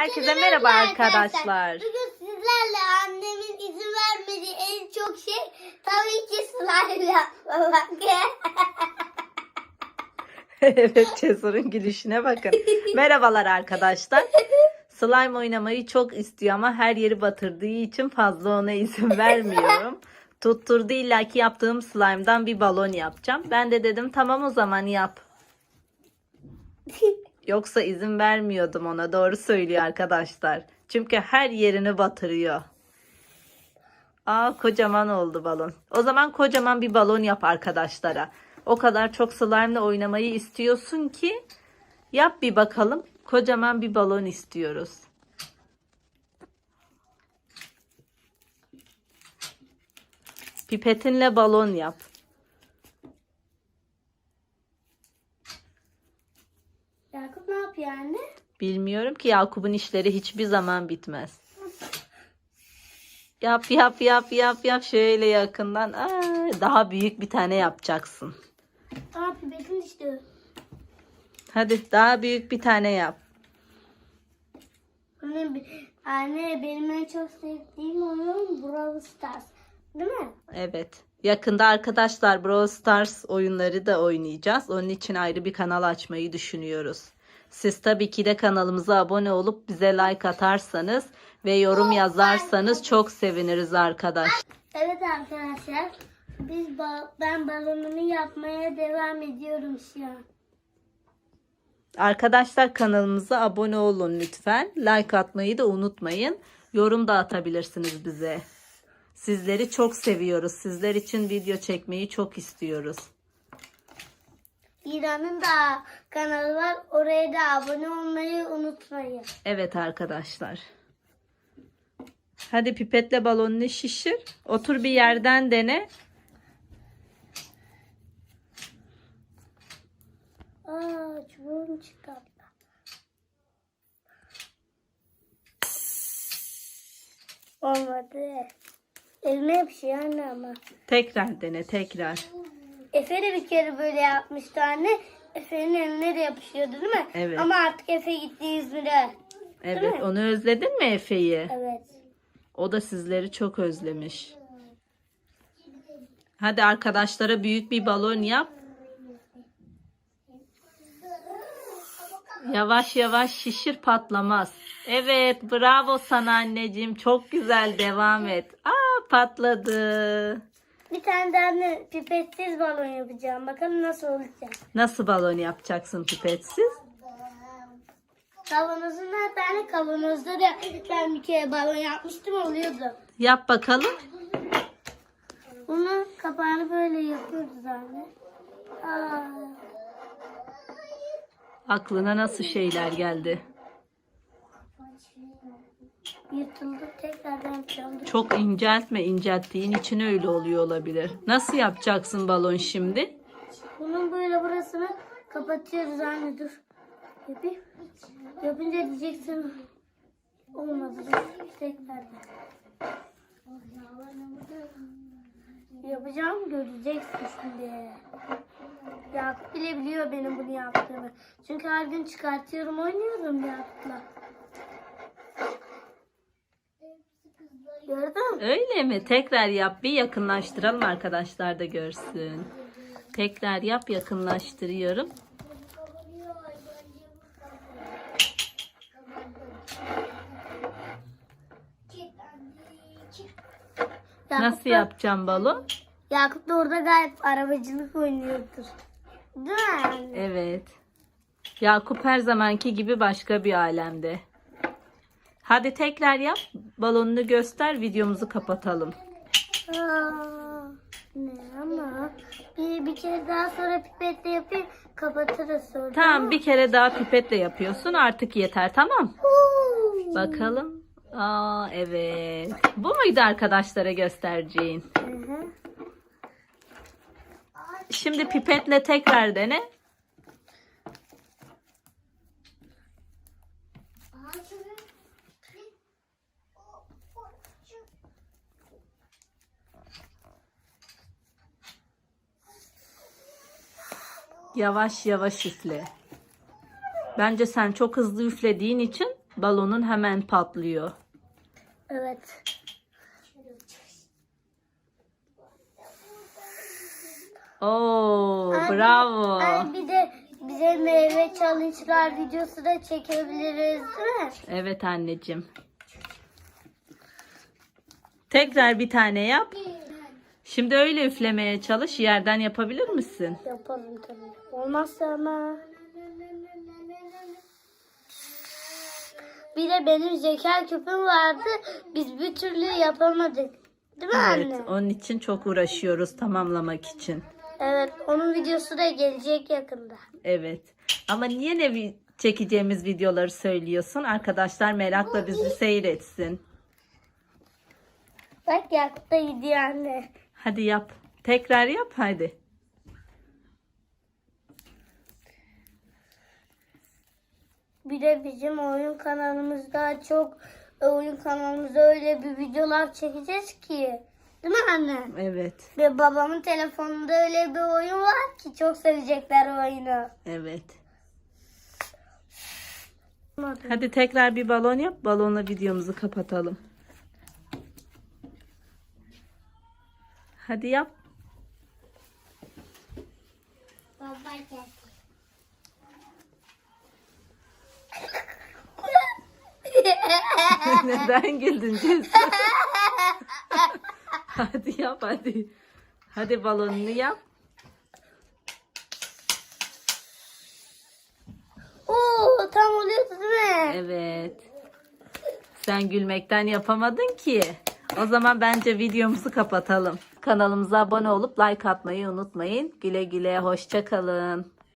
Herkese merhaba arkadaşlar. Bugün sizlerle annemin izin vermediği en çok şey tabii ki slime yapmak. evet Cesur'un gülüşüne bakın. Merhabalar arkadaşlar. Slime oynamayı çok istiyor ama her yeri batırdığı için fazla ona izin vermiyorum. Tutturdu illaki yaptığım slime'dan bir balon yapacağım. Ben de dedim tamam o zaman yap. Yoksa izin vermiyordum ona. Doğru söylüyor arkadaşlar. Çünkü her yerini batırıyor. Aa kocaman oldu balon. O zaman kocaman bir balon yap arkadaşlara. O kadar çok slime'la oynamayı istiyorsun ki yap bir bakalım. Kocaman bir balon istiyoruz. Pipetinle balon yap. Yakup ne yapıyor anne? Bilmiyorum ki Yakup'un işleri hiçbir zaman bitmez. Yap yap yap yap yap şöyle yakından. Aa, daha büyük bir tane yapacaksın. Aa pipetin işte. Hadi daha büyük bir tane yap. Anne, anne benim en çok sevdiğim oyun Brawl Stars. Değil mi? Evet. Yakında arkadaşlar Brawl Stars oyunları da oynayacağız. Onun için ayrı bir kanal açmayı düşünüyoruz. Siz tabii ki de kanalımıza abone olup bize like atarsanız ve yorum yazarsanız çok seviniriz arkadaş. Evet arkadaşlar. Biz ba- ben balonumu yapmaya devam ediyorum şu an. Arkadaşlar kanalımıza abone olun lütfen. Like atmayı da unutmayın. Yorum da atabilirsiniz bize. Sizleri çok seviyoruz. Sizler için video çekmeyi çok istiyoruz. İran'ın da kanalı var. Oraya da abone olmayı unutmayın. Evet arkadaşlar. Hadi pipetle balonunu şişir. Otur bir yerden dene. Aa çubuğum çıkarttı. Olmadı. Elime yapışıyor anne ama. Tekrar dene tekrar. Efe de bir kere böyle yapmıştı anne. Efe'nin eline de yapışıyordu değil mi? Evet. Ama artık Efe gitti İzmir'e. Evet mi? onu özledin mi Efe'yi? Evet. O da sizleri çok özlemiş. Hadi arkadaşlara büyük bir balon yap. Yavaş yavaş şişir patlamaz. Evet bravo sana anneciğim. Çok güzel devam et. Aa patladı. Bir tane anne pipetsiz balon yapacağım. Bakalım nasıl olacak. Nasıl balon yapacaksın pipetsiz? Kavanozun her tane kavanozda da ben bir kere balon yapmıştım oluyordu. Yap bakalım. Bunu kapağını böyle yapıyoruz anne. Aa, Aklına nasıl şeyler geldi? Yırtıldı tekrardan yapacağım. Çok inceltme. incelttiğin için öyle oluyor olabilir. Nasıl yapacaksın balon şimdi? Bunun böyle burasını kapatıyoruz anne dur. Yapayım. Yapınca diyeceksin olmadı. Dur. Tekrar. Yapacağım göreceksin şimdi. Yakup bile biliyor benim bunu yaptığımı. Çünkü her gün çıkartıyorum oynuyorum Yakup'la. Gördün? Öyle mi? Tekrar yap. Bir yakınlaştıralım arkadaşlar da görsün. Tekrar yap yakınlaştırıyorum. Nasıl Yakup da- yapacağım balon? Yakup da orada gayet arabacılık oynuyordur. Değil mi? Evet. Yakup her zamanki gibi başka bir alemde. Hadi tekrar yap. Balonunu göster. Videomuzu kapatalım. Aa, ne ama bir, bir kere daha sonra pipetle yapayım kapatırız sonra. Tamam bir kere daha pipetle yapıyorsun. Artık yeter tamam. Bakalım. Aa evet. Bu muydu arkadaşlara göstereceğin? Hı hı. Şimdi pipetle tekrar dene. Yavaş yavaş üfle. Bence sen çok hızlı üflediğin için balonun hemen patlıyor. Evet. Oo, Ay, bravo. Ay bir de bize meyve challenge'lar videosu da çekebiliriz değil mi? Evet anneciğim. Tekrar bir tane yap. Şimdi öyle üflemeye çalış. Yerden yapabilir misin? Yapalım tabii. Olmazsa ama. Bir de benim zeka küpüm vardı. Biz bir türlü yapamadık. Değil mi Evet, anne? onun için çok uğraşıyoruz tamamlamak için. Evet, onun videosu da gelecek yakında. Evet. Ama niye ne vi- çekeceğimiz videoları söylüyorsun? Arkadaşlar merakla bizi seyretsin. Bak yaktı gidiyor anne. Hadi yap. Tekrar yap hadi. Bir de bizim oyun kanalımızda çok oyun kanalımızda öyle bir videolar çekeceğiz ki. Değil mi anne? Evet. Ve babamın telefonunda öyle bir oyun var ki çok sevecekler o oyunu. Evet. Hadi tekrar bir balon yap. Balonla videomuzu kapatalım. Hadi yap. Baba gel. Neden güldün Cesur? hadi yap hadi. Hadi balonunu yap. Oo tam oluyordu değil mi? Evet. Sen gülmekten yapamadın ki. O zaman bence videomuzu kapatalım. Kanalımıza abone olup like atmayı unutmayın. Güle güle hoşça kalın.